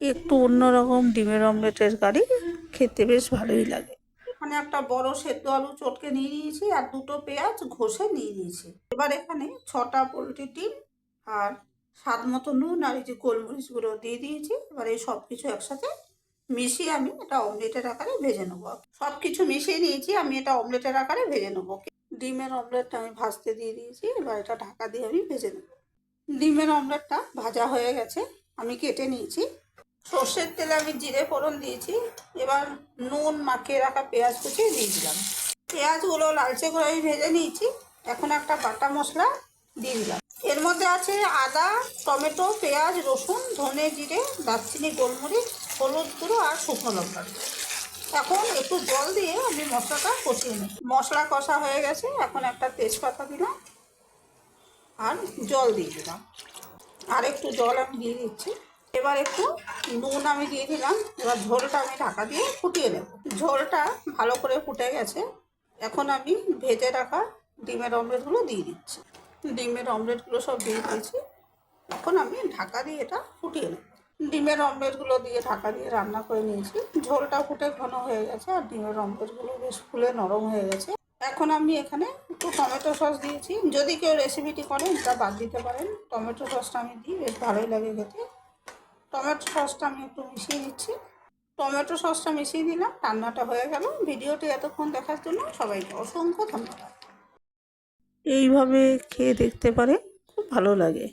একটু অন্যরকম ডিমের অমলেটের কারি খেতে বেশ ভালোই লাগে। এখানে একটা বড় সেদ্ধ আলু চটকে নিয়ে নিয়েছি আর দুটো পেঁয়াজ ঘষে নিয়ে নিয়েছি। এবার এখানে ছটা পোলট্রি ডিম আর স্বাদ মতো নুন আর এই যে গোলমরিচগুলো দিয়ে দিয়েছি। এবার এই সব কিছু একসাথে মিশিয়ে আমি এটা অমলেটের আকারে ভেজে নেব। সব কিছু মিশিয়ে নিয়েছি, আমি এটা অমলেটের আকারে ভেজে নেব। ডিমের অমলেটটা আমি ভাজতে দিয়ে দিয়েছি, এবার এটা ঢাকা দিয়ে আমি ভেজে নেব। ডিমের অমলেটটা ভাজা হয়ে গেছে, আমি কেটে নিয়েছি। সর্ষের তেলে আমি জিরে ফোড়ন দিয়েছি। এবার নুন মাখিয়ে রাখা পেঁয়াজ কুচি দিয়ে দিলাম। পেঁয়াজগুলো লালচে করে আমি ভেজে নিয়েছি। এখন একটা বাটা মশলা দিয়ে দিলাম। এর মধ্যে আছে আদা, টমেটো, পেঁয়াজ, রসুন, ধনে জিরে, দারচিনি, গোলমরিচ, হলুদ গুঁড়ো আর শুকনো লঙ্কা এখন একটু জল দিয়ে আমি মশলাটা কষিয়ে নিই। মশলা কষা হয়ে গেছে। এখন একটা তেজপাতা দিলাম আর জল দিয়ে দিলাম। আর একটু জল আমি দিয়ে দিচ্ছি। এবার একটু নুন আমি দিয়ে দিলাম। এবার ঝোলটা আমি ঢাকা দিয়ে ফুটিয়ে নেব। ঝোলটা ভালো করে ফুটে গেছে। এখন আমি ভেজে রাখা ডিমের অমলেটগুলো দিয়ে দিচ্ছি। ডিমের অমলেটগুলো সব দিয়ে দিয়েছি। এখন আমি ঢাকা দিয়ে এটা ফুটিয়ে নেব। ডিমের অমলেটগুলো দিয়ে ঢাকা দিয়ে রান্না করে নিয়েছি। ঝোলটা ফুটে ঘন হয়ে গেছে আর ডিমের অমলেটগুলো বেশ ফুলে নরম হয়ে গেছে। এখন আমি এখানে একটু টমেটো সস দিয়েছি। যদি কেউ রেসিপিটি করেন এটা বাদ দিতে পারেন। টমেটো সসটা আমি দিই, বেশ ভালোই লাগে খেতে। টমেটো সসটা আমি একটু মিশিয়ে দিচ্ছি টমেটো সসটা মিশিয়ে দিলাম, রান্নাটা হয়ে গেল। ভিডিওটি এতক্ষণ দেখার জন্য সবাইকে অসংখ্য ধন্যবাদ। এইভাবে খেয়ে দেখতে পারে, খুব ভালো লাগে।